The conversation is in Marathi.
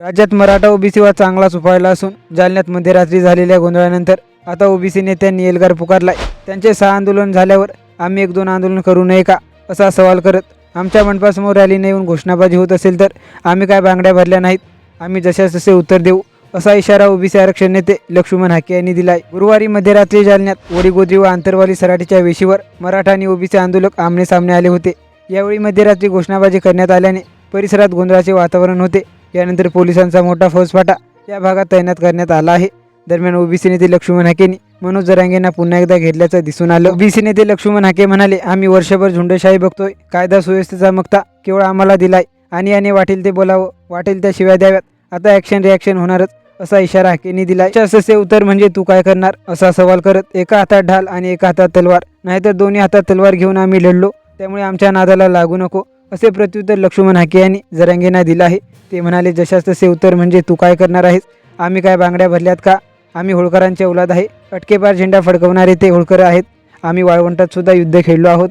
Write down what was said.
राज्यात मराठा ओबीसी वा चांगलाच उफाळला असून जालन्यात मध्यरात्री झालेल्या गोंधळानंतर आता ओबीसी नेत्यांनी एल्गार पुकारलाय. त्यांचे सहा आंदोलन झाल्यावर आम्ही एक दोन आंदोलन करू नये का? असा सवाल करत आमच्या मंडपासमोर रॅलीने येऊन घोषणाबाजी होत असेल तर आम्ही काय बांगड्या भरल्या नाहीत? आम्ही जशास तसे उत्तर देऊ असा इशारा ओबीसी आरक्षण नेते लक्ष्मण हाके यांनी दिलाय. गुरुवारी मध्यरात्री जालन्यात वडीगोद्री व आंतरवाली सराटीच्या वेशीवर मराठा आणि ओबीसी आंदोलक आमने सामने आले होते. यावेळी मध्यरात्री घोषणाबाजी करण्यात आल्याने परिसरात गोंधळाचे वातावरण होते. यानंतर पोलिसांचा मोठा फौजफाटा या भागात तैनात करण्यात आला आहे. दरम्यान ओबीसी नेते लक्ष्मण हाकेंनी मनोज जरांगेंना पुन्हा एकदा घेतल्याचं दिसून आलं. ओबीसी नेते लक्ष्मण हाके म्हणाले आम्ही वर्षभर झुंडशाही बघतोय. कायदा सुव्यवस्थेचा मक्ता केवळ आम्हाला दिलाय. आणि याने वाटेल ते बोलावं. वाटेल त्या शिव्या द्याव्यात. आता ॲक्शन रिॲक्शन होणारच. असा इशारा हाकेंनी दिलाय. असे उत्तर म्हणजे तू काय करणार? असा सवाल करत एका हातात ढाल आणि एका हातात तलवार. नाहीतर दोन्ही हातात तलवार घेऊन आम्ही लढलो. त्यामुळे आमच्या नादाला लागू नको. असे प्रत्युत्तर लक्ष्मण हाके यांनी जरांगेंना दिलं आहे. ते म्हणाले जशास तसे उत्तर म्हणजे तू काय करणार आहेस? आम्ही काय बांगड्या भरल्यात का? आम्ही होळकरांचे औलाद आहे. अटकेपार झेंडा फडकवणारे ते होळकर आहेत. आम्ही वाळवंटात सुद्धा युद्ध खेळलो आहोत.